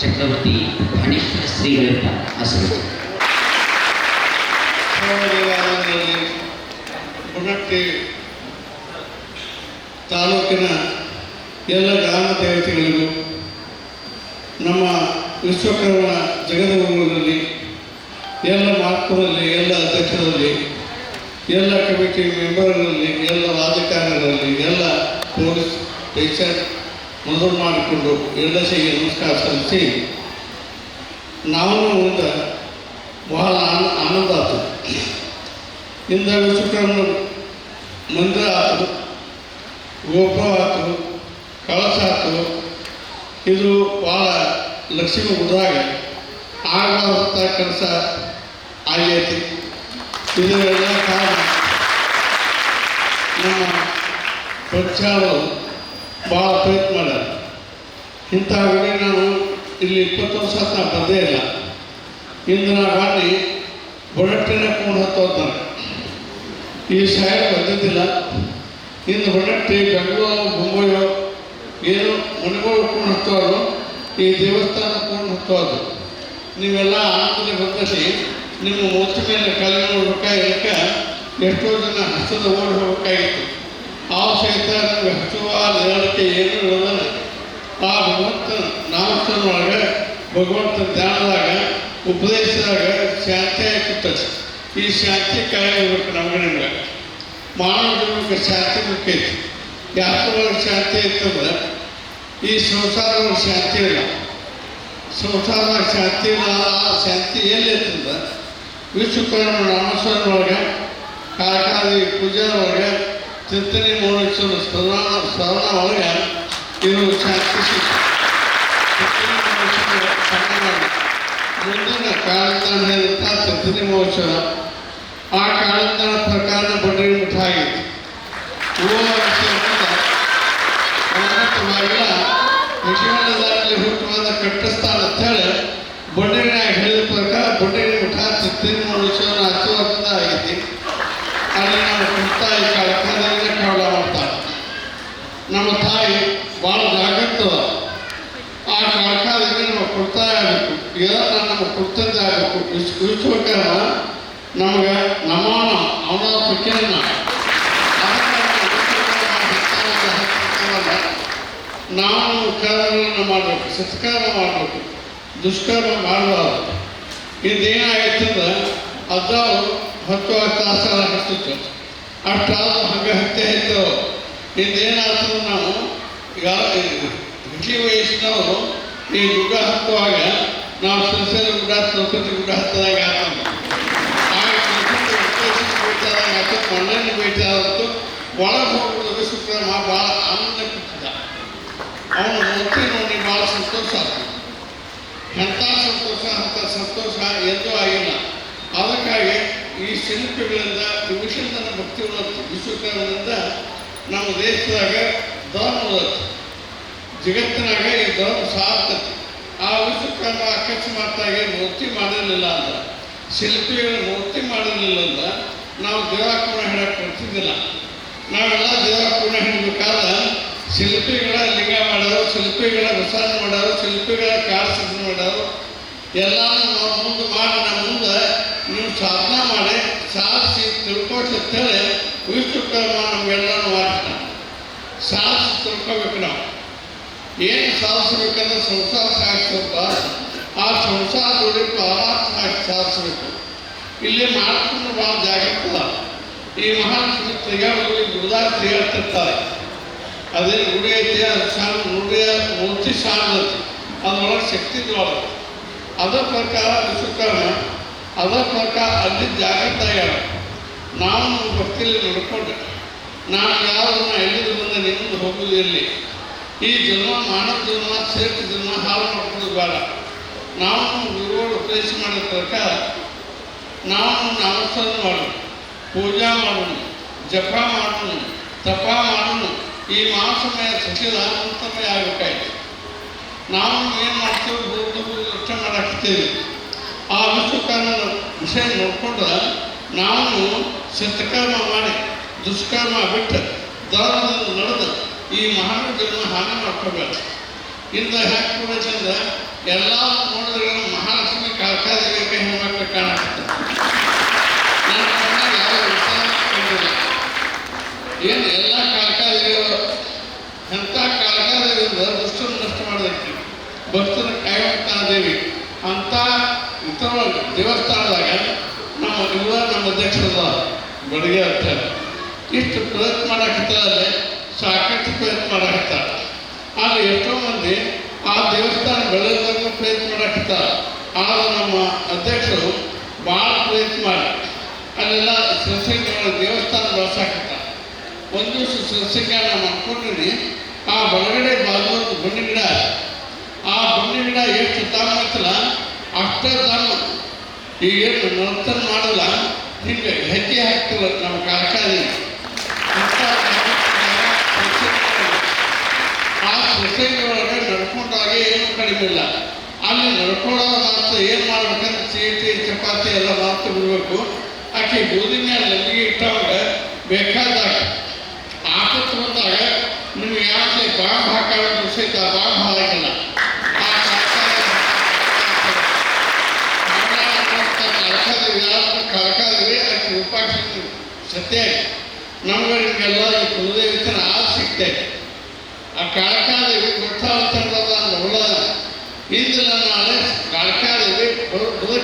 ಚಕ್ರವರ್ತಿ ಘಣೇಶ್ವರ ಶ್ರೀಗಳಿಂದ ಬುಡಟ್ಟಿ ತಾಲೂಕಿನ ಎಲ್ಲ ಗ್ರಾಮ ದೇವತೆಗಳಿಗೂ ನಮ್ಮ ವಿಶ್ವಕರ್ಮ ಜಗದಗುರುಗಳಲ್ಲಿ, ಎಲ್ಲ ಮಾರ್ಕರಲ್ಲಿ ಎಲ್ಲ ಅಧ್ಯಕ್ಷರಲ್ಲಿ, ಎಲ್ಲ ಕಮಿಟಿ ಮೆಂಬರ್ಗಳಲ್ಲಿ, ಎಲ್ಲ ರಾಜಕಾರಣಿಗಳಲ್ಲಿ, ಎಲ್ಲ ಪೊಲೀಸ್ ಸ್ಟೇಷನ್ ಮೊದಲು ಮಾಡಿಕೊಂಡು ಎಲ್ಲಸಿಗೆ ನಮಸ್ಕಾರ ಸಲ್ಲಿಸಿ ನಾವು ಮುಂದೆ ಬಹಳ ಆನ ಆನಂದ ಆಯ್ತು ಇಂದ ವಿಶ್ವಕರ್ಮ ಮಂದಿರ ಆಯ್ತು ಗೋಪುರ ಆಯ್ತು ಕಳಸ ಆಯ್ತು ಇದು ಭಾಳ ಲಕ್ಷ್ಮಿ ಉದ್ರಾಗ. ಆಗಬಾರ್ದಂಥ ಕೆಲಸ ಆಗೈತಿ. ಇದರೆಲ್ಲ ಕಾರಣ ನಮ್ಮ ಪಕ್ಷಗಳು ಭಾಳ ಪ್ರಯತ್ನ ಮಾಡ್ಯಾರ ವೇಳೆ ನಾನು ಇಲ್ಲಿ ಇಪ್ಪತ್ತು ವರ್ಷ ನಾನು ಬಂದೇ ಇಲ್ಲ. ಇಂದು ನಾ ಮಾಡಿ ಬೊಡಟ್ಟಿನ ಕೂಡ ಹತ್ತೋತಾನೆ ಈ ಸಾಹೇಬ್ ಬಂದಿದ್ದಿಲ್ಲ. ಇಂದು ಹೊರಟ್ಟಿ ಬೆಂಗಳೂರು, ಮುಂಬೈಯೋ ಏನು ಮನೆಗಳು ಕೂಡ ಹತ್ತೋರು, ಈ ದೇವಸ್ಥಾನ ಕೂಡ ಹತ್ತೋದು. ನೀವೆಲ್ಲ ಆನಂದದಲ್ಲಿ ಬಂದಲ್ಲಿ ನಿಮ್ಮ ಮೂರ್ತಿ ಮೇಲೆ ಕಲೆ ನೋಡ್ಬೇಕಾಗಿ ಎಷ್ಟೋ ಜನ ಹಸ್ತದ ಓಡಿ ಹೋಗ್ಬೇಕಾಗಿತ್ತು. ಆ ಸಹಿತ ನಮಗೆ ಹಚ್ಚುವ ಏನು ಇರೋದಲ್ಲ ಆ ಭಗವಂತ ನಾಮಸ್ಥಾನೊಳಗೆ ಭಗವಂತ ಧ್ಯಾನದಾಗ, ಉಪದೇಶದಾಗ ಶಾಂತಿ ಆಗಿರ್ತದೆ ಈ ಶಾಂತಿ ಕಾಯಿರ್ಬೇಕು ನಮಗೆ ನಿಮಗೆ ಮಾನವ ಜೀವನಕ್ಕೆ ಶಾಂತಿ ಬೇಕೈತಿ ಯಾತ್ರೊಳಗೆ ಶಾಂತಿ ಐತಂದ್ರೆ ಈ ಸಂಸಾರದೊಳಗೆ ಶಾಂತಿ ಇಲ್ಲ. ಸಂಸಾರದಾಗ ಶಾಂತಿ ಇಲ್ಲ ಆ ಶಾಂತಿ ಎಲ್ಲಿ ಇರ್ತದೆ? ವಿಶ್ವಕರ್ಮ ನಾಮಸ್ವರೊಳಗೆ ಕಾಕಾದಿ ಪೂಜೆ ಒಳಗೆ ಚಿಂತನೆ ಮೋನೇಶ್ವರ ಸ್ಮರಣ ಸ್ಮರಣ ಒಳಗೆ ಇದು ಶಾಂತಿ ಸಿಗ್ತದೆ ಚಿಂತನೆ ಮಹೋತ್ಸವ ಸನ್ಮಾನ. ಮುಂದಿನ ಕಾಲದ ಹೇಳುತ್ತ ಚಿಂತನೆ ಮಹೋತ್ಸವ ಆ ಕಾಲದ ಪ್ರಕಾರ ಬಡ್ಡಿ ಒಂಬತ್ತು ಬಾಗಿಲ ಯಶವಂತದಲ್ಲಿ ಹುಟ್ಟುವಾದ ಕಟ್ಟಿಸ್ತಾನ ಅಂತೇಳಿ ಬಡ್ಡಿನಾಗ ಹೇಳಿದ ಪ್ರಕಾರ ಬಡ್ಡಿ ಮುಠ ಚಿಂತನೆ ಮಹೋತ್ಸವ ಹತ್ತುವರ್ಷದ ಆಗೈತಿ ಅಲ್ಲಿ ನಾವು ಕುಂತಾಯಿ ಕಳ್ಕೊಂಡೇ ಕಾವಲ ಮಾಡ್ತಾರೆ ನಮ್ಮ ತಾಯಿ ಭಾಳ ಜಾಗೃತ ಅದ. ಆ ಕಳ್ಕಾದ್ರೆ ನಮ್ಮ ಕುರ್ತಾಯ ಆಗಬೇಕು ಎಲ್ಲ ನಮ್ಮ ಕುರ್ತದ ಆಗಬೇಕು ವಿಶ್ ವಿಶ್ವಕರ್ಮ ನಮಗೆ ನಮಾನ ಪಕ್ಕಿನ ನಾವು ಕಾರ್ಯಗಳನ್ನು ಮಾಡಬೇಕು, ಸತ್ಕಾರ ಮಾಡಬೇಕು, ದುಷ್ಕರ್ಮ ಮಾಡಬಾರ್ದು. ಇದೇನಾಗಿತ್ತಂದ್ರೆ ಅದಾವು ಹತ್ತು ತಾಸ ಹತ್ತಿತ್ತು ಅಷ್ಟಾದ್ರು ಹಂಗೆ ಹತ್ತೆ ಇತ್ತು. ಇದೇನಾಗ್ತದೆ ನಾವು, ಈಗ ಹಿಟ್ಲಿ ವಯಸ್ಸಿನವರು ಈ ಯುಗ ಹತ್ತುವಾಗ, ನಾವು ಸಸ್ಯದ ಗುಡ್ಡ ಸಂಸ್ಕೃತಿ ಗುಡ್ಡ ಹತ್ತದಾಗ ಆಗ್ತದೆ ಮಣ್ಣನ್ನು ಬೀಳ್ತಾದಂತೂ ಒಳಗೆ ಹೋಗುವುದು ವಿಶ್ವಕರ್ಮ ಭಾಳ ಆನಂದ ಕೊಟ್ಟಿದ್ದ ಅವನು ಮೂರ್ತಿ ನೋಡಿ ಭಾಳ ಸಂತೋಷ ಆಗ್ತದೆ ಎಂಥ ಸಂತೋಷ ಅಂತ ಸಂತೋಷ ಎಂದೂ ಆಗಿಲ್ಲ. ಅದಕ್ಕಾಗಿ ಈ ಶಿಲ್ಪಿಗಳಿಂದ, ಈ ವಿಷಯದ ಭಕ್ತಿ ಉಳ್ಳತ್ತು ವಿಶ್ವಕರ್ಮದಿಂದ ನಮ್ಮ ದೇಶದಾಗ ಧರ್ಮ ಜಗತ್ತಿನಾಗ ಈ ಧರ್ಮ ಸಾರ್ತತಿ ಆ ವಿಶ್ವಕರ್ಮ ಅಕಸ್ಮಾತ್ತಾಗಿ ಮೂರ್ತಿ ಮಾಡಿರಲಿಲ್ಲ ಅಂದ್ರೆ, ಶಿಲ್ಪಿಗಳು ಮೂರ್ತಿ ಮಾಡಿರಲಿಲ್ಲ ಅಂದ್ರೆ ನಾವು ದೇವಾಕುಣ ಹೇಳಕ್ಕೆ ಕೊಡ್ತಿದ್ದಿಲ್ಲ. ನಾವೆಲ್ಲ ದೇವಾಕುಣ ಹೇಳಬೇಕಾದ ಶಿಲ್ಪಿಗಳ ಲಿಂಗ ಮಾಡೋರು, ಶಿಲ್ಪಿಗಳ ವಿಸರ್ಜನೆ ಮಾಡೋರು, ಶಿಲ್ಪಿಗಳ ಕಾರ್ಸಿದ್ಧ ಮಾಡೋರು. ಎಲ್ಲಾನು ನಾವು ಮುಂದೆ ಮಾಡಿ, ನಮ್ಮ ಮುಂದೆ ನೀವು ಸಾಧನೆ ಮಾಡಿ, ಸಾಧಿಸಿ ತಿಳ್ಕೊಳ್ತೇಳಿ ವಿಷ್ಣು ಕರ್ಮ ನಮಗೆಲ್ಲರೂ ಮಾಡ್ತಾರೆ ಸಾಧಿಸಿ ತಿಳ್ಕೊಬೇಕು ನಾವು. ಏನು ಸಾಧಿಸ್ಬೇಕಂದ್ರೆ ಸಂಸಾರ ಸಾಗಿಸಪ್ಪ ಆ ಸಂಸಾರ ದುಡಿಬೇಕು ಆರಾಮ ಸಾಗಿ ಸಾಧಿಸ್ಬೇಕು. ಇಲ್ಲಿ ಮಾಡ್ಕೊಂಡು ಭಾಳ ಜಾಗೃತ ಈ ಮಹಾನ್ ತಿರುಗಾಡುಗಳು ಗುರುದಾಸ್ ಹೇಳ್ತಿರ್ತಾರೆ ಅದೇ ಗುಡಿ ಐತಿ ಅದು ಸಾಲ ನುಡಿಯ ಮೂರ್ತಿ ಸಾಣದೈತಿ ಅದರೊಳಗೆ ಶಕ್ತಿ ಇದ್ರೊಳಗೆ ಅದರ ಪ್ರಕಾರ ವಿಶ್ವಕರ್ಮ ಅದರ ಪ್ರಕಾರ ಅಲ್ಲಿ ಜಾಗೃತ ಆಗ್ಯಾರ ನಾವು ನಮ್ಮ ಭಕ್ತಿಯಲ್ಲಿ ನಡ್ಕೊಂಡು, ನಾನು ಯಾವುದನ್ನು ಎಲ್ಲಿದ್ದು ಬಂದ ನಿಂದು ಹೋಗುದು ಎಲ್ಲಿ? ಈ ಜನ್ಮ, ಮಾನವ ಜನ್ಮ, ಶ್ರೇಷ್ಠ ಜನ್ಮ, ಹಾಳು ಮಾಡ್ಕೊಳ್ಳೋದು ಬೇಡ. ನಾವು ನಮ್ಮ ಗುರುಗಳು ಉಪದೇಶ ಮಾಡಿದ ಪ್ರಕಾರ ನಾವು ನಾಮಸ್ಮರಣ ಮಾಡೋಣ. ಪೂಜಾ ಮಾಡೋಣ, ಜಪ ಮಾಡೋಣ, ತಪ ಮಾಡೋಣ. ಈ ಮಹಾಸಮಯ ಸಚಿವ ಅಂತಮಯ ಆಗಬೇಕಾಯ್ತು. ನಾವು ಏನು ಮಾಡ್ತೀವಿ? ಗುರುತು ಯೋಚನೆ ಮಾಡಾಕ್ತೀವಿ. ಆ ವಿಶ್ವಕರ್ಮ ವಿಷಯ ನೋಡ್ಕೊಂಡ್ರೆ ನಾವು ಸತ್ಕರ್ಮ ಮಾಡಿ, ದುಷ್ಕರ್ಮ ಬಿಟ್ಟು ದಾರದಿಂದ ನಡೆದು ಈ ಮಹಾನ್ ಜನ್ಮ ಹಾನಿ ಮಾಡ್ಕೋಬೇಕು ಇಂದ ಹ್ಯಾಕ್ ಕೊಡಬೇಕಂದ್ರೆ ಎಲ್ಲ ನೋಡಿದ್ರೆ ಮಹಾಲಕ್ಷ್ಮಿ ಕಾಕಾದೇವಿ ಹೆಣ್ಮಕ್ಳು ಕಾಣುತ್ತೆ ನನ್ನ ಕಣ್ಣಾಗ ಯಾವ ವಿಚಾರ ಕಂಡಿಲ್ಲ ಏನು ಎಲ್ಲ ಕಾಕಾದೇವಿಗಳು ಎಂಥ ಕಾಕಾದೇವಿಯಿಂದ ದುಷ್ಟನ್ನು ನಷ್ಟ ಮಾಡೋದಕ್ಕೆ ಭಕ್ತರ ಕಾಯುವಂಥ ದೇವಿ ಅಂಥ ಇತರ ದೇವಸ್ಥಾನದಾಗ ನಮ್ಮ ಇವ ನಮ್ಮ ಅಧ್ಯಕ್ಷರದ ಬಡಿಗೆ ಅಂತ ಇಷ್ಟು ಪ್ರಯತ್ನ ಮಾಡಕತ್ತಾರಲ್ಲೇ ಸಾಕಷ್ಟು ಪ್ರಯತ್ನ ಮಾಡಕತ್ತಾರ. ಆದರೆ ಎಷ್ಟೋ ಮಂದಿ ಆ ದೇವಸ್ಥಾನ ಬೆಳೆಯೋದನ್ನು ಪ್ರಯತ್ನ ಮಾಡಕತ್ತಾರ. ಆದ್ರೆ ನಮ್ಮ ಅಧ್ಯಕ್ಷರು ಭಾಳ ಪ್ರಯತ್ನ ಮಾಡಿ. ಅಲ್ಲೆಲ್ಲ ಸಸ್ಯಗಳ ದೇವಸ್ಥಾನ ಬಳಸಾಕತ್ತ ಒಂದು ದಿವಸ ಸಸ್ಯಗಾರ ಮಾಡ್ಕೊಂಡಿರಿ. ಆ ಒಳಗಡೆ ಬಾಜು ಒಂದು ಬನ್ನಿ ಗಿಡ. ಆ ಬನ್ನಿ ಗಿಡ ಎಷ್ಟು ದಮ್ಮ ಐತಲ್ಲ ಅಷ್ಟೇ ದಮ್ಮ ಈಗೇನು ನರ್ತನ ಮಾಡಲ್ಲ. ಹಿಂಗೆ ಹೆಜ್ಜೆ ಹಾಕ್ತಿಲ್ಲ ನಮ್ಮ ಕಾರ್ಖಾನೆ. ಆ ಸಸ್ಯಗಳೊಳಗೆ ನಡ್ಕೊಂಡಾಗೆ ಏನು ಕಡಿಮೆ ಇಲ್ಲ. ಅಲ್ಲಿ ನಡ್ಕೊಳ್ಳೋ ಮಾತ್ರ ಏನು ಮಾಡ್ಬೇಕಂದ್ರೆ ಚೀಟಿ, ಚಪಾತಿ ಎಲ್ಲ ಮಾತು ಬಿಡಬೇಕು. ಆಕೆ ಗೋಧಿ ಮೇಲೆ ಅಲ್ಲಿಗೆ ಇಟ್ಟವಾಗ ಬೇಕಾದಾಗ ಆಪತ್ತು ಬಂದಾಗ ನಿಮ್ಗೆ ಯಾಕೆ ಬಾಂಬ್ ಹಾಕೋದು ಸಹಿತ ಬಾಂಬ್ ಹಾಕಿಲ್ಲ ಕಳಕಾದೇವಿ, ಆಕೆ ರೂಪಾಕ್ಷಿ ಸತ್ಯ. ನಮ್ಗೆ ನಿಮಗೆಲ್ಲ ಈ ಕುಲದೇವಿತನ ಆದ ಸಿಗ್ತೈತೆ ಆ ಕಾಳಕಾದೇವಿ ಗೊತ್ತಾಗ್ತದ ನೋಡ ಇಂದಿನ ನಾಳೆ ಕಾಳಕಾದೇವಿ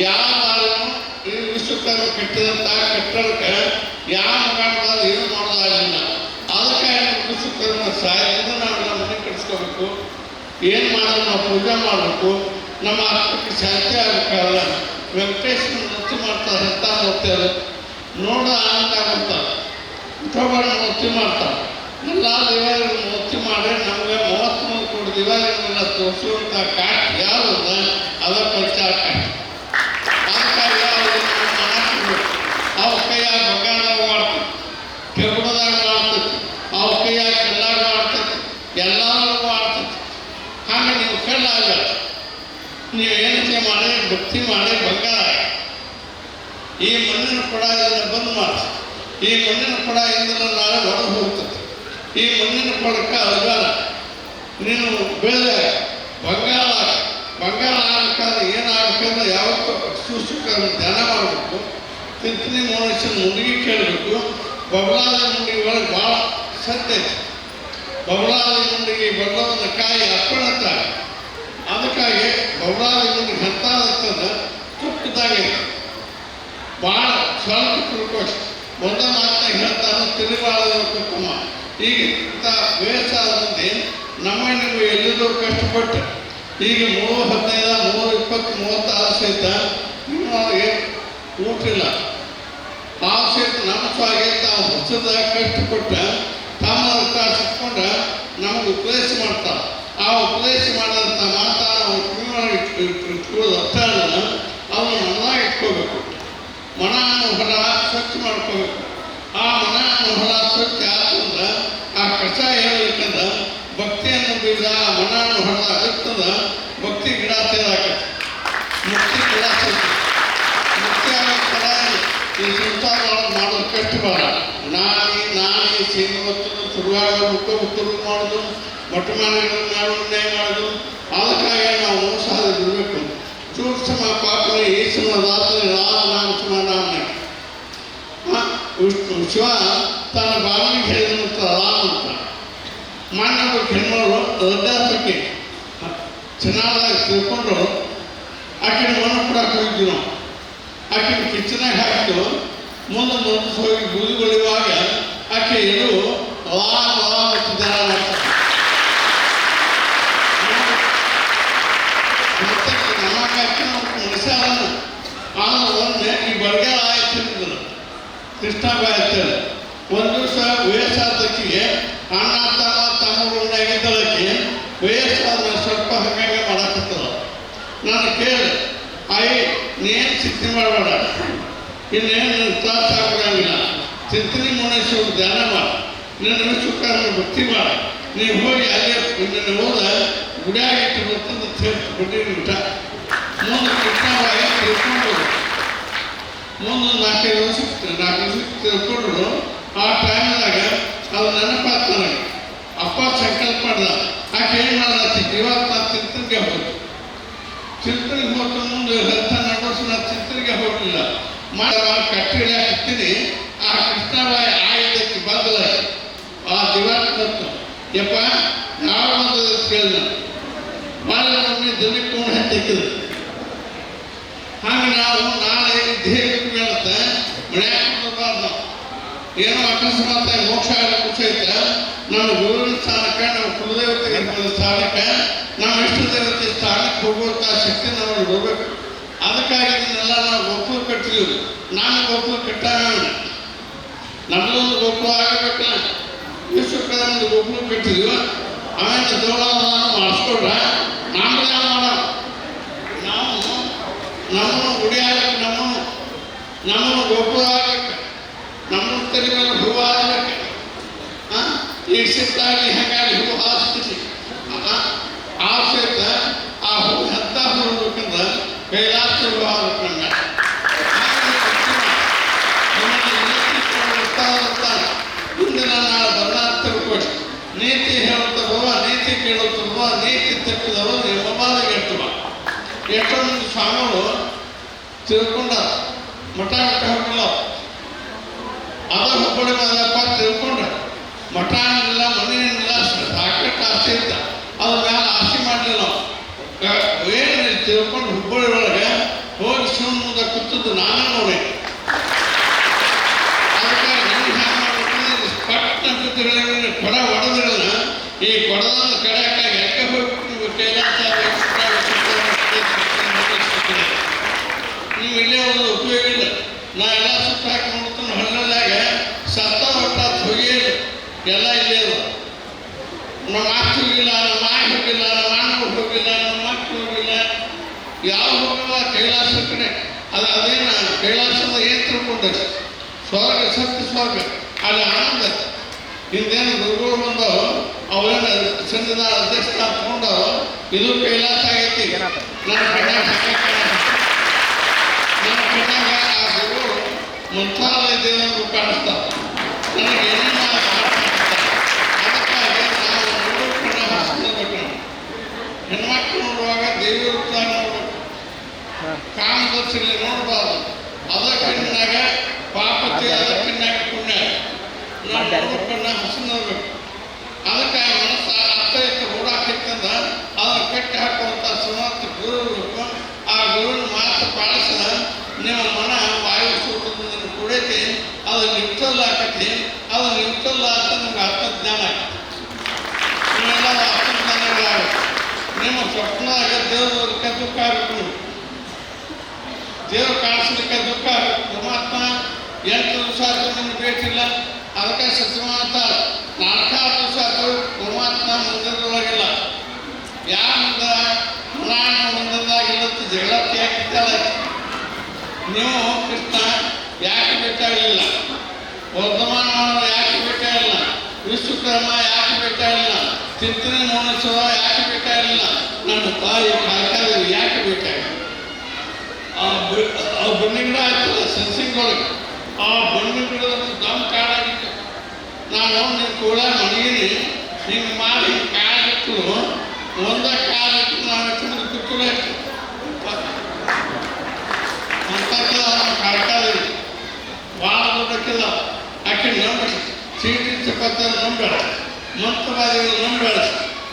ಯಾವ ಈ ವಿಶ್ವಕರ್ಮ ಕಟ್ಟಿದಂಥ ಕಟ್ಟಡಕ್ಕೆ ಯಾವ ಮಗನದಾದ ಏನು ಮಾಡೋದಾಗಿಲ್ಲ ಅದಕ್ಕೆ ವಿಶ್ವಕರ್ಮ ಸಹಾಯದಿಂದ ನಾವೆಲ್ಲ ಮನೆ ಕಟ್ಸ್ಕೋಬೇಕು ಏನು ಮಾಡೋದು ನಾವು ಪೂಜೆ ಮಾಡಬೇಕು. ನಮ್ಮ ಆತ್ಮಕ್ಕೆ ಶಾಂತಿ ಆಗಬೇಕಲ್ಲ. ವೆಂಕಟೇಶ್ವರ ನೃತ್ಯ ಮಾಡ್ತಾರೆ ಅಂತ ಹೋಗ್ತಾರೆ ನೋಡ ಆನಂದ ಅಂತಾರೆ ಇಂಥವ್ರನ್ನ ಮುಕ್ತಿ ಮಾಡ್ತಾರೆ. ಎಲ್ಲ ದಿವಾಲಿಗಳನ್ನು ಮೂರ್ತಿ ಮಾಡಿ ನಮಗೆ ಮೂವತ್ತ್ಮೂರು ಕೋಟಿ ದಿವಾಲಿಗಳನ್ನ ತೋರಿಸುವಂಥ ಕಾಟ್ ಅದರ ಪರಿಚಯ ಕಾಟ್ ಅದಕ್ಕಾಗಿ ಅವ್ರಿಗೆ ಮನಸ್ಸು ಅವ ಕೈಯಾಗ ಬಂಗಾರದಾಗ ಮಾಡ್ತೀವಿ ಕೆಬ್ಬದಾಗ ಮಾಡ್ತೈತಿ ಅವ ಕೈಯಾಗ ಕಲ್ಲಾಗ ಮಾಡ್ತೈತಿ ಎಲ್ಲರೂ ಮಾಡ್ತೈತಿ ಹಾಗೆ ನೀವು ಕಲ್ಲಾಗ ನೀವು ಏನಕ್ಕೆ ಮಾಡಿ ಭಕ್ತಿ ಮಾಡಿ ಬಂಗಾರ. ಈ ಮಣ್ಣಿನ ಕೊಡ ಇದನ್ನು ಬಂದ್ ಮಾಡಿ ಈ ಮಣ್ಣಿನ ಕೊಡ ಇಂದಿನ ನಾಳೆ ಹೊರಗೆ ಹೋಗ್ತದೆ. ಈ ಮಣ್ಣಿನ ಕೊಡಕ್ಕೆ ಅಳಗಾಲ ನೀನು ಬೇರೆ ಬಂಗಾರ ಬಂಗಾರ ಆಗಬೇಕಾದ್ರೆ ಏನಾಗಬೇಕಂದ್ರೆ ಯಾವತ್ತೂ ಸೂಸುಕ ಧ್ಯಾನ ಮಾಡಬೇಕು. ತಿಂತಿನಿ ಮನುಷ್ಯನ ಮುಂದಿಗೆ ಕೇಳಬೇಕು. ಬಬಲಾದ ಮುಂಡಿಗೆ ಒಳಗೆ ಭಾಳ ಸತ್ಯ ಬಬಲಾದ ಮುಂಡಿಗೆ ಬಬಲವನ್ನ ಕಾಯಿ ಅಪ್ಪಣತ್ತಾರೆ ಅದಕ್ಕಾಗಿ ಬಬಲಾದ ಮುಂಡಿಗೆ ಹತ್ತಾದತ್ತಂದ್ರೆ ತುಪ್ಪದಾಗೈತಿ ಭಾಳ ಸ್ವಲ್ಪ ತಿಳ್ಕೋಶ ಒಂದ ಮಾತನಾಗ ಹೇಳ್ತಾನೆ ತಿರುಗಾಳದಮ್ಮ ಈಗ ಇಂಥ ವಯಸ್ಸಾದ ಮುಂದೆ ನಮ್ಮ ನೀವು ಎಲ್ಲರೂ ಕಷ್ಟಪಟ್ಟು. ಈಗ ಮೂರು ಹದಿನೈದು, ಮೂರು ಇಪ್ಪತ್ತು ಮೂವತ್ತಾರು ನಿಮ್ಮವ್ರಿಗೆ ಅವ್ರಿಗೆ ಊಟ ಇಲ್ಲ. ಆ ಸಹಿತ ನಮ್ಮ ಸ್ವಾಗಿ ತಾವು ಹೊಸದಾಗಿ ಕಷ್ಟಪಟ್ಟ ತಮ್ಮ ಸಿಕ್ಕೊಂಡ ನಮಗೆ ಉಪದೇಶ ಮಾಡ್ತಾರೆ ಆ ಉಪದೇಶ ಮಾಡಿದಂಥ ಮಾತ ನಾವು ಕಿವಿಯೊಳಗೆ ಇಟ್ಕೊಳ್ಳೋದು ಅರ್ಥ ಅಲ್ಲ ಅವನು ಮನದಾಗ ಇಟ್ಕೋಬೇಕು ಮನ ಅನ್ನೋ ಹೊಲ ಸ್ವಚ್ಛ ಮಾಡ್ಕೋಬೇಕು ಆ ಮನ ಅನ್ನೋ ಹೊಲ ಸ್ವಚ್ಛ ಆತಂದ್ರೆ ಆ ಕಸ ಹೇಳ್ಬೇಕಂದ್ರೆ ಭಕ್ತಿ ಅನ್ನೋ ಬೀಜ ಆ ಹೊಡೆದ ಭಕ್ತಿ ಗಿಡ ಸೇರಾಕತ್ತೆ ಮುಕ್ತಿ ಗಿಡ ಸೇರ್ತದೆ ಮುಕ್ತಿ ಆಗೋ ಈ ಸಂಸಾರದೊಳಗೆ ಮಾಡೋದು ಕಷ್ಟ ಬೇಡ. ನಾನಿ ನಾನಿ ಶ್ರೀನಿವತ್ತು ಶುರುವಾಗ ಮುಖ ಉತ್ತರು ಮಾಡೋದು ಮೊಟ್ಟ ಮಾಡಿಗಳು ಮಾಡೋದು ನ್ಯಾಯ ಮಾಡೋದು. ಅದಕ್ಕಾಗಿ ನಾವು ಮೋಸ ಬಿಡಬೇಕು ಸೂಕ್ಷ್ಮ ಪಾಪನೆ ಈಶ್ವರ ದಾಸರಿ ರಾಮ ನಾಮ ಆ, ವಿಷ್ಣು ಶಿವ ತನ್ನ ಬಾವಿಗೆ ಹೇಳಿದಂತ ರಾಮ ಅಂತ ಮಾನ್ಯವರು ವೃದ್ಧಾರ್ಥಕ್ಕೆ ಚೆನ್ನಾಗಿ ತಿಳ್ಕೊಂಡು ಆಕಿನ ಮಣ್ಣು ಕೂಡ ಹೋಗಿದ್ವಿ ನಾವು. ಆಕಿನ ಕಿಚನಾಗ ಹಾಕಿತು. ಮುಂದೆ ಮುಂದೆ ಹೋಗಿ ಬೂದಿಗೊಳಿಯುವಾಗ ಆಕೆ ಇದು ವಾ ವಾ ಧ್ಯಾನ ಮಾಡ್ತಾರೆ ಮನುಷ್ಯರನ್ನು ಆಮೇಲೆ ಒಮ್ಮೆ ಈ ಬಡಗಾಲ ಆಯ್ತು ಕೃಷ್ಣಬಾಯಿ ಅಂತೇಳಿ ಒಂದು ದಿವಸ ವಯಸ್ಸಾದಕ್ಕಿಗೆ ಅಣ್ಣ ತಮ್ಮ ಆಗಿದ್ದಳಕ್ಕೆ ಹಂಗಾಗಿ ಮಾಡಕತ್ತದ ನಾನು ಕೇಳಿ ಆಯಿ ನೀನು ಚಿಂತೆ ಮಾಡಬೇಡ. ಇನ್ನೇನು ತ್ರಾಸ ಆಗಿಲ್ಲ ಚಿಂತನೆ ಮುನೇಶ್ವರ ಧ್ಯಾನ ಮಾಡ. ನಿನ್ನ ವಿಶ್ವಕರ್ಮ ಭಕ್ತಿ ಮಾಡ. ನೀವು ಹೋಗಿ ಅಲ್ಲೇ ನಿನ್ನ ಹೋದ ಗುಡಿಯಾಗಿಟ್ಟು ಗೊತ್ತಂದು ಸೇರ್ತು ಕೊಟ್ಟಿರಿ ಊಟ. ಮುಂದೆ ಕೃಷ್ಣವಾಗಿ ತಿಳ್ಕೊಂಡು ಮುಂದೊಂದು ನಾಲ್ಕೈದು ವರ್ಷ ನಾಲ್ಕೈದು ತಿಳ್ಕೊಂಡ್ರು ಆ ಟೈಮ್ದಾಗ ಅದು ನೆನಪಾತ್ ನನಗೆ ಅಪ್ಪ ಸಂಕಲ್ಪ ಮಾಡ್ದ ಆಕೆ ಏನು ಮಾಡ್ದ ಇವತ್ತು ನಾನು ಚಿಂತನೆಗೆ ಹೋಗ್ತು ಚಿಂತನೆಗೆ ಹೋಗ್ತು ಮುಂದೆ ಹತ್ತ ನಡವರ್ಷ ನಾನು ಚಿಂತನೆಗೆ ಹೋಗಲಿಲ್ಲ ಮಾಡಿ ಕಟ್ಟಿಡ ಹತ್ತೀನಿ ಆ ಕೃಷ್ಣರಾಯ ಆಯುಧಕ್ಕೆ ಬಂದಲ ಆ ದಿವಾಟ್ ಬಂತು ಯಪ್ಪ ಯಾವ ಒಂದು ಕೇಳಿದ. ನಮಗೆ ದಿನಕ್ಕೆ ಕೂಡ ತೆಗೆದು ಹಾಗೆ ನಾವು ನಾಳೆ ದೇಹಕ್ಕೆ ಹೇಳುತ್ತೆ ಮನ್ಯಾಗ ಬರಬಾರ್ದು. ಏನೋ ಅಕಸ್ಮಾತ್ ಮೋಕ್ಷ ಖುಷೈತೆ ನಮ್ಮ ಗುರುವಿನ ಸ್ಥಾನಕ್ಕೆ, ನಮ್ಮ ಕುಲದೇವತೆಗೆ ಸ್ಥಾನಕ್ಕೆ, ನಮ್ಮ ಇಷ್ಟ ದೇವತೆ ಸ್ಥಾನಕ್ಕೆ ಹೋಗುವಂಥ ಶಕ್ತಿ ನಮ್ಮಲ್ಲಿ ಹೋಗ್ಬೇಕು ಅದಕ್ಕಾಗಿ ನಾವು ಗೋಪುರ ಕಟ್ಟಿದ್ದೀವಿ. ನಾನು ಗೋಪುರ ಕಟ್ಟಾಗ ನಮ್ಮದೊಂದು ಗೋಪುರ ಆಗಬೇಕಲ್ಲ. ಒಂದು ಗೋಪುರ ಕಟ್ಟಿದೀವಿ ಆಮೇಲೆ ದೇವಳವನ್ನು ಮಾಡಿಸ್ಕೊಂಡ್ರೆ? ನಾನು ಯಾವ ಮಾಡೋ ನಾವು ನಮ್ಮನ್ನು ಆಗಬೇಕು ನಮ್ಮನ್ನು. ನಮ್ಮನ್ನು ಗೋಪುರ ಆಗಬೇಕು. ನಮ್ಮನ್ನು ತಲೆ ಮೇಲೆ ಹೂವು ಈ ಈಗ ಸಿಕ್ತಾಗಿ ಹಂಗಾಗಿ ಹೂವು ಹಾಸ್ತೀವಿ ಆ ಸಹಿತ ಆ ಹೂವು ಹೆತ್ತ ಹೊರಬೇಕಂದ್ರೆ ಕೈಲಾಸ ಹೂವು ಆಗ್ಬೇಕಂಗ ಮುಂದಿನ ನಾಳೆ ಬರ್ನಾಥ ತಿಳ್ಕೊಡಿ ನೀತಿ ಹೇಳುತ್ತ ನೀತಿ ಕೇಳುತ್ತ ಬರುವ ನೀತಿ ತಪ್ಪಿದವರು ನಿಮ್ಮಬಾದ ಎಟ್ಟುವ ಎಷ್ಟೊಂದು ಸ್ವಾಮಿಗಳು ತಿಳ್ಕೊಂಡ ಮಠ ಹೋಗಲ್ಲ ಅದ ಹುಬ್ಬಳ್ಳಿ ಅದಪ್ಪ ತಿಳ್ಕೊಂಡ ಮಠ ಏನಿಲ್ಲ ಮನೆ ಏನಿಲ್ಲ ಸಾಕಷ್ಟು ಆಸೆ ಇತ್ತ ಅದ್ರ ಮೇಲೆ ಆಸೆ ಮಾಡಲಿಲ್ಲ ಏನು ತಿಳ್ಕೊಂಡು ಹುಬ್ಬಳ್ಳಿ ಒಳಗೆ ಹೋಗಿ ಶಿವನ ಮುಂದೆ ಕೂತದ್ದು ನಾನೇ ನೋಡಿ ಅದಕ್ಕೆ ನೀವು ಹ್ಯಾಂಗ ಮಾಡ್ಬೇಕಂದ್ರೆ ಪಟ್ಟ ಕೂತಿರಲಿಲ್ಲ ಕೊಡ ಹೊಡೆದಿರಲ್ಲ ಈ ಕೊಡದನ್ನು ಕಡೆಯಕ್ಕಾಗಿ ಎಕ್ಕ ಹೋಗ್ಬಿಟ್ಟು ಕೈಲಾಸ ಇಲ್ಲೇ ಒಂದು ಉಪಯೋಗ ಇಲ್ಲ ನಾ ಎಲ್ಲ ಸುತ್ತ ಹಾಕಿ ಹಳ್ಳದಾಗ ಸತ್ತ ಹೊಟ್ಟ ಹೋಗಿಲ್ಲ ಎಲ್ಲ ಇಲ್ಲೇ ಅದು ನಮ್ಮ ಅಕ್ಕ ಹೋಗಿಲ್ಲ, ನಮ್ಮ ಮಾಯ ಹೋಗಿಲ್ಲ, ನಮ್ಮ ಅಣ್ಣ ಹೋಗಿಲ್ಲ, ನಮ್ಮ ಮಕ್ಕಳು ಹೋಗಿಲ್ಲ. ಯಾವ ಹೋಗಲ್ಲ, ಕೈಲಾಸ ಕಡೆ. ಅದು ಅದೇನ ಕೈಲಾಸದ ಏನು ತಿಳ್ಕೊಂಡೆ? ಸ್ವರ್ಗ, ಸತ್ಯ, ಸ್ವರ್ಗ. ಅಲ್ಲಿ ಆನಂದ. ಹಿಂದೇನು ಸಂಘದ ಅಧ್ಯಕ್ಷ ತಗೊಂಡು ಇದು ಕೈಲಾಸ ಆಗೈತಿ ನನ್ನ ಕಣ್ಣಾಗ ನನ್ನ ಕಣ್ಣಾಗ ಆ ಗುರು ಮಂತ್ರಾಲಯ ದೇವರು ಕಾಣಿಸ್ತಾವ ನನಗೆ ಅದಕ್ಕಾಗಿ ನಾವು ಕಡೆ ಹಾಸ್ಕೊಳ್ಬೇಕು ಹೆಣ್ಮಕ್ಳು ನೋಡುವಾಗ ದೇವಿ ರೂಪ ನೋಡ್ಬೇಕು. ಕಾಮದರ್ಶಿಲಿ ನೋಡಬಾರ್ದು. ಅದ ಕಣ್ಣಿನಾಗ ಪಾಪತಿ ಅದ ಕಣ್ಣಾಗ ಪುಣ್ಯ. ನಾವು ಕಣ್ಣ ಹಸು ನೋಡ್ಬೇಕು ಅದಕ್ಕಾಗಿ ಮನಸ್ಸು ಅರ್ಥ ಇತ್ತು ಓಡಾಕಿತ್ತಂದ ಅದನ್ನ ಕಟ್ಟಿ ಹಾಕುವಂಥ ಸಮರ್ಥ ಗುರು ಆ ಗುರುವಿನ ಮಾತು ಪಾಲಿಸಿದ ನಿಮ್ಮ ಮನ ವಾಯು ಸೂತ್ರದಿಂದ ಕುಡಿತಿ, ಅದು ನಿಂತಲ್ಲ ಆಕತಿ, ಅದು ನಿಂತಲ್ಲ ಅಂತ ನಿಮ್ಗೆ ಆತ್ಮಜ್ಞಾನ ನೀವೆಲ್ಲ ಆತ್ಮಜ್ಞಾನಗಳಾಗುತ್ತೆ ನಿಮ್ಮ ಸ್ವಪ್ನದಾಗ ದೇವರಿಗೆ ದುಃಖ ಆಗಬೇಕು ದೇವ್ರು ಕಾಣಿಸ್ಲಿಕ್ಕೆ ದುಃಖ ಆಗಬೇಕು ಪರಮಾತ್ಮ ಎಂಟು ದಿವಸ ನಿಮ್ಗೆ ಬೇಕಿಲ್ಲ ಅದಕ್ಕೆ ನಾಲ್ಕಾರು ದಿವಸ ಆದರೂ ಪರಮಾತ್ಮ ಮಂದಿರದೊಳಗಿಲ್ಲ ಯಾರಿಂದ ನಾರಾಯಣ ಮಂದಿರದಾಗ ಇವತ್ತು ಜಗಳಕ್ಕೆ ಇತ್ತಲ್ಲ ನೀವು ಕೃಷ್ಣ, ಯಾಕೆ ಬೇಕಾಗಿಲ್ಲ ವರ್ಧಮಾನ ಯಾಕೆ ಬೇಕಾಗಿಲ್ಲ ವಿಶ್ವಕರ್ಮ ಯಾಕೆ ಬೇಕಾಗಿಲ್ಲ ಚಿಂತನೆ ಮೌನೇಶ್ವರ ಯಾಕೆ ಬೇಕಾಗಿಲ್ಲ ನನ್ನ ತಾಯಿ ಯಾಕೆ ಬೇಕಾಗಿಲ್ಲ ಆ ಬ- ಆ ಸೆನ್ಸಿಂಗ್ ಆಯ್ತಲ್ಲ ಆ ಬನ್ನಿ ಗಿಡದಲ್ಲಿ ದಮ್ ಕಾಡಾಗಿತ್ತು ನಾನು ನಿಮ್ಮ ಕೂಡ ಮನೆಯಲ್ಲಿ ಹಿಂಗೆ ಮಾಡಿ ಕಾಲಿಟ್ಟು ಒಂದ ಕಾಲಿಟ್ಟು ನಾನು ತಿಂದು ಕುಕ್ಕುಳ ಅಂತಕ್ಕಿಲ್ಲ ನಾವು ಕಾಡ್ಕಾದಿರಿ ಭಾಳ ದೊಡ್ಡಕ್ಕಿಲ್ಲ ಆಕೆ ನಂಬೇಡ ಚೀಟಿ ಚಪಾತಿ ನಂಬೇಡ ಮಂತ್ರವಾದಿಗಳು ನಂಬೇಡ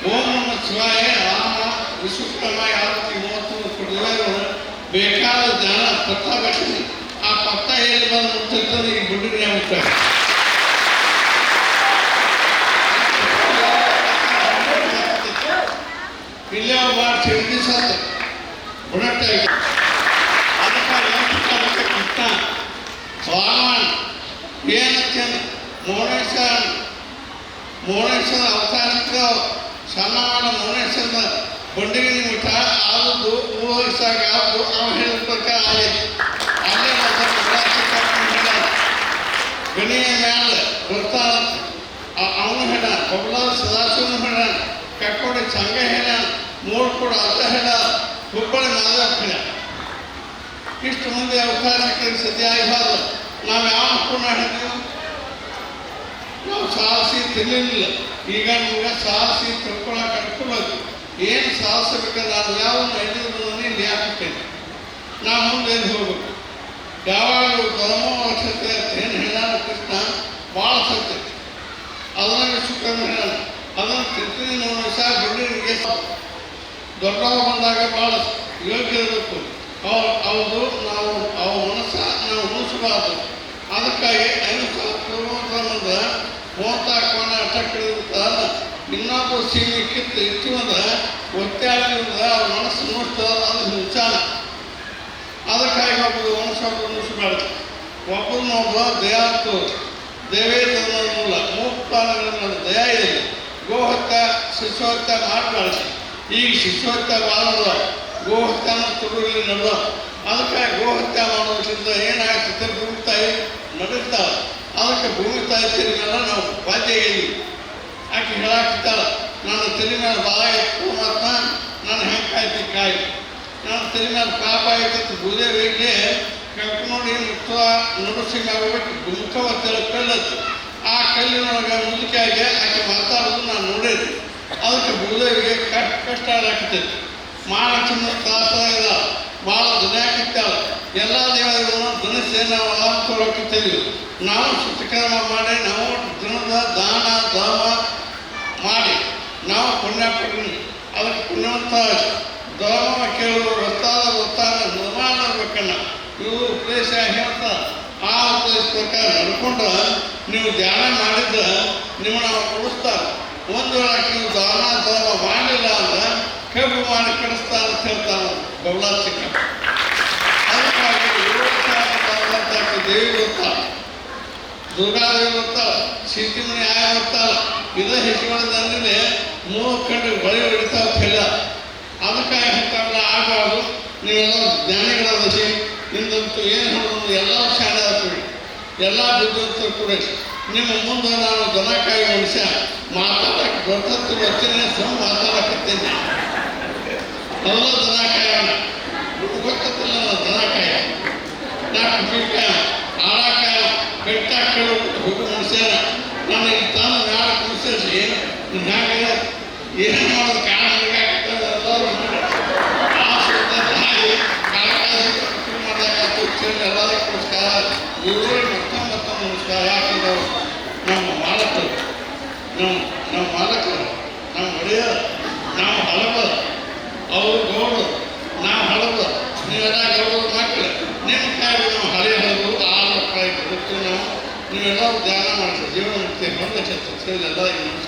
ಓಂ ನಮ ಶಿವಾಯ ರಾಮ ವಿಶ್ವಕರ್ಮ ಯಾವ ಮೂವತ್ತು ಕೊಟ್ಟಿದ್ದಾರೆ ಬೇಕಾದ ಜನ ಪತ್ತ ಬೇಕು ಆ ಪತ್ತ ಎಲ್ಲಿ ಬಂದು ಮುಟ್ಟಿರ್ತದೆ ಈ ಗುಡ್ಡಿಗೆ ಮುಟ್ತಾರೆ ಇಲ್ಲೇ ಒಬ್ಬ ಚಿಂತಿ ಸತ್ತ ಬುಡಟ್ಟ ಅದಕ್ಕಾಗಿ ಅದಕ್ಕೆ ಕೃಷ್ಣ ಭಗವಾನ್ ಏನಂತೇನು ಮೌನೇಶ್ವರ ಮೌನೇಶ್ವರ ಅವತಾರಕ್ಕೆ ಸಣ್ಣವಾದ ಮೌನೇಶ್ವರದ ಬಂಡಿಗೆ ಮಠ ಆದದ್ದು ಊರಲ್ಲಿ ಕೂಡ ಅಂತ ಹೇಳ ಹುಬ್ಬಳ್ಳಿ ಮಾದಪ್ಪ ಇಷ್ಟು ಮಂದಿ ಅವತಾರಕ್ಕೆ ಸದ್ಯ ನಾವು ಯಾವ ಪುಣ್ಯ ಹಿಡಿದೀವಿ ನಾವು ಸಾಹಸಿ ತಿಳಿಲಿಲ್ಲ ಈಗ ನಮ್ಗೆ ಸಾಹಸಿ ತಿಳ್ಕೊಳಕ್ ಅನುಕೂಲ ಆಯ್ತು ಏನು ಸಾಹಸಬೇಕಂದ್ರೆ ನಾನು ಯಾವ ಹಿಡಿದ್ರು ಇಲ್ಲಿ ಹಾಕುತ್ತೇನೆ ನಾ ಮುಂದೆ ಎದ್ದು ಹೋಗ್ಬೇಕು? ಯಾವಾಗಲೂ ಧರ್ಮವಶತೆ ಅಂತ ಏನು ಹೇಳ ಕೃಷ್ಣ, ಭಾಳ ಸತ್ಯ. ಅದನ್ನ ಸುಖನ ಹೇಳ ಅದನ್ನು ತಿಂತೀನಿ ನಾವು ವಿಷ ಬಿಡ್ಡಿಗೆ ದೊಡ್ಡವ ಬಂದಾಗ ಭಾಳ ಯೋಗ್ಯ ಇರಬೇಕು ಅವ್ರು ಅವರು ನಾವು ಅವ್ರ ಮನಸ್ಸ ನಾವು ಉಳಿಸಬಾರ್ದು ಅದಕ್ಕಾಗಿ ಅಹಿಂಸಾ ಪೂರ್ವಂತಂದ ಹೋಗ್ತಾ ಕೋಣ ಅಟಕ್ ಹಿಡಿದಿರ್ತಾರ ಇನ್ನೊಬ್ಬರು ಸೀಮೆ ಕಿತ್ತು ಇಟ್ಟು ಅಂದ್ರೆ ಒತ್ತಾಡಿದ್ರೆ ಅವ್ರ ಮನಸ್ಸು ನೋಡ್ತದ ಅದು ವಿಚಾರ ಅದಕ್ಕಾಗಿ ಒಬ್ಬರು ಮನಸ್ಸೊಬ್ಬರು ಉಳಿಸಬಾರ್ದು ಒಬ್ಬರನ್ನೊಬ್ಬ ದಯಾತ್ತು ದೇವೇ ಮೂಲ ಮೂಕ್ತಾನಗಳ ದಯ ಇದೆ. ಗೋಹತ್ಯ, ಶಿಶುಹತ್ಯ ಮಾಡಬಾರ್ದು ಈಗ ಶಿಶುಹತ್ಯ ಮಾಡಲ್ಲ ಗೋಹತ್ಯನ ತುಡುಗಲಿ ನಡೆದ ಅದಕ್ಕೆ ಗೋಹತ್ಯೆ ಮಾಡೋದ್ರಿಂದ ಏನಾಗ್ತದೆ ಭೂಮಿ ತಾಯಿ ನಡೀತಾಳೆ ಅದಕ್ಕೆ ಭೂಮಿ ತಾಯಿ ತಿರುಗಲ್ಲ ನಾವು ಬಾಧ್ಯ ಇದ್ದೀವಿ ಆಕೆ ಹೇಳಾಕ್ತಾಳ, ನನ್ನ ತಲೆ ಮೇಲೆ ಬಾಳ ಇತ್ತು ಮತ್ತು ನನ್ನ ಹೆಂಗೆ ಕಾಯ್ತಿ ಕಾಯಿ ನನ್ನ ತಲೆ ಮೇಲೆ ಪಾಪ ಆಯ್ತು ಭೂದೇವಿಗೆ ಕರ್ಕೊಂಡು ಮುಕ್ತ ಆಗಬೇಕು ಗುಮುಖವ ತಿಳ ಕಲ್ಲತ್ತು. ಆ ಕಲ್ಲಿನೊಳಗೆ ಮುದುಕಿಯಾಗಿ ಆಕೆ ಮಾತಾಡೋದು ನಾನು ನೋಡಿದ್ದೆ ಅದಕ್ಕೆ ಭೂದೇವಿಗೆ ಕಷ್ಟ ಕಷ್ಟ ಆಗತ್ತೈತಿ ಮಹಾಲಕ್ಷ್ಮಿ ಇಲ್ಲ ಭಾಳ ದುನಿಯಾಕತ್ತಾಳ ಎಲ್ಲ ದೇವರುಗಳು ಧನಸ್ಸೆ ನಾವು ತೆಗೆದು ನಾವು ಶುಚಿಕರ್ಮ ಮಾಡಿ, ನಾವು ದಿನದ ದಾನ ಧರ್ಮ ಮಾಡಿ, ನಾವು ಪುಣ್ಯ ಪಡ್ತೀವಿ. ಅದಕ್ಕೆ ಪುಣ್ಯವಂತ ಧರ್ಮ ಕೇಳುವ ಗೊತ್ತಾದ ಗೊತ್ತಾದ ನಿರ್ಮಾಣ ಆಗಬೇಕಣ್ಣ. ಇವು ಉಪದೇಶ ಹೇಳ್ತಾ, ಆ ಉಪದೇಶ ಪ್ರಕಾರ ನಡ್ಕೊಂಡು ನೀವು ಧ್ಯಾನ ಮಾಡಿದ್ರೆ ನಿಮ್ಮನ್ನು ಉಳಿಸ್ತಾರೆ ಒಂದು ವೇಳೆ ನೀವು ದಾನ ಧರ್ಮ ಮಾಡಲಿಲ್ಲ ಅಂದ್ರೆ ಕಬ್ಬು ಮಾಡಿ ಕೆಡಿಸ್ತಾರೆ ಅಂತ ಹೇಳ್ತಾರೆ ಬಬಲಾ ಚಿಕ್ಕ. ಅದಕ್ಕಾಗಿ ಏಳು ದೇವಿ ಗೊತ್ತಾಳೆ ದುರ್ಗಾದೇವಿ ಗೊತ್ತಾಳ ಸೀತಿಮಣಿ ಆಯ ಗೊತ್ತಾಳ ಇದ ಹೆಚ್ಚುಗಳಿಂದ್ರೆ ಮೂರು ಕಂಡು ಬಳಿ ಹೊಡಿತಾವ ಫೆಲ್ಲ ಅದಕ್ಕಾಗಿ ಹೇಳ್ತಾರಲ್ಲ ಆಗಬಾರ್ದು ನೀವೆಲ್ಲ ಜ್ಞಾನಿಗಳಾದಿ ನಿಮ್ದಂತೂ ಏನು ಹೇಳೋದು ಎಲ್ಲ ಶಾಲೆ ಆಗ್ತೀವಿ ಎಲ್ಲ ಬುದ್ಧಿವಂತರು ಕೂಡ ನಿಮ್ಮ ಮುಂದೆ ನಾನು ದನಕಾಯಿ ಮನುಷ್ಯ ಮಾತಾಡಕ್ಕೆ ಗೊತ್ತತ್ತು ವಚನೆ ಸಮ ಮಾತಾಡಕತ್ತೇನೆ ಎಲ್ಲ ದನಕಾಯೋಣ ಗೊತ್ತಿಲ್ಲ ನಾನು ದನಕಾಯ ನಾಲ್ಕು ಬೀಕ ಆಳಾಕ ಬೆಟ್ಟ ಕೇಳು ಈ ತಾನು ಮ್ಯಾಲ ಕುಣಿಸಿ ಏನು? ಹ್ಯಾಂಗ ಮಾಡೋದು ಕಾಣ ಎಲ್ಲರೂ ಆ ಸುತ್ತ ತಾಯಿ ಕಾಳಕಾಯಿ ಮಾಡಿದಾಗ ಚೇಳಿ ಎಲ್ಲರಿಗೂ ನಮಸ್ಕಾರ ಇವರು ಮತ್ತೊಮ್ಮೆ ಮತ್ತೊಮ್ಮೆ ನಮಸ್ಕಾರ ಯಾಕಂದ್ರೆ ಅವ್ರು ನಮ್ಮ ಮಾಲಕರು ನಮ್ಮ ನಮ್ಮ ಮಾಲಕರು ನಮ್ಮ ಒಡೆಯರು ನಾವು ಹಳಬರು ಅವರು ಗೌಡರು ನಾವು ಹಳಬರು ನೀವೆಲ್ಲ ಗೌಡರು ಮಕ್ಕಳು ನಿಮ್ಮ ಕಾಯಿ ನಾವು ಹಳೆ ಹಳಬರು ಆರು ಕಾಯಿ ಬದುಕ್ತೀವಿ ನಾವು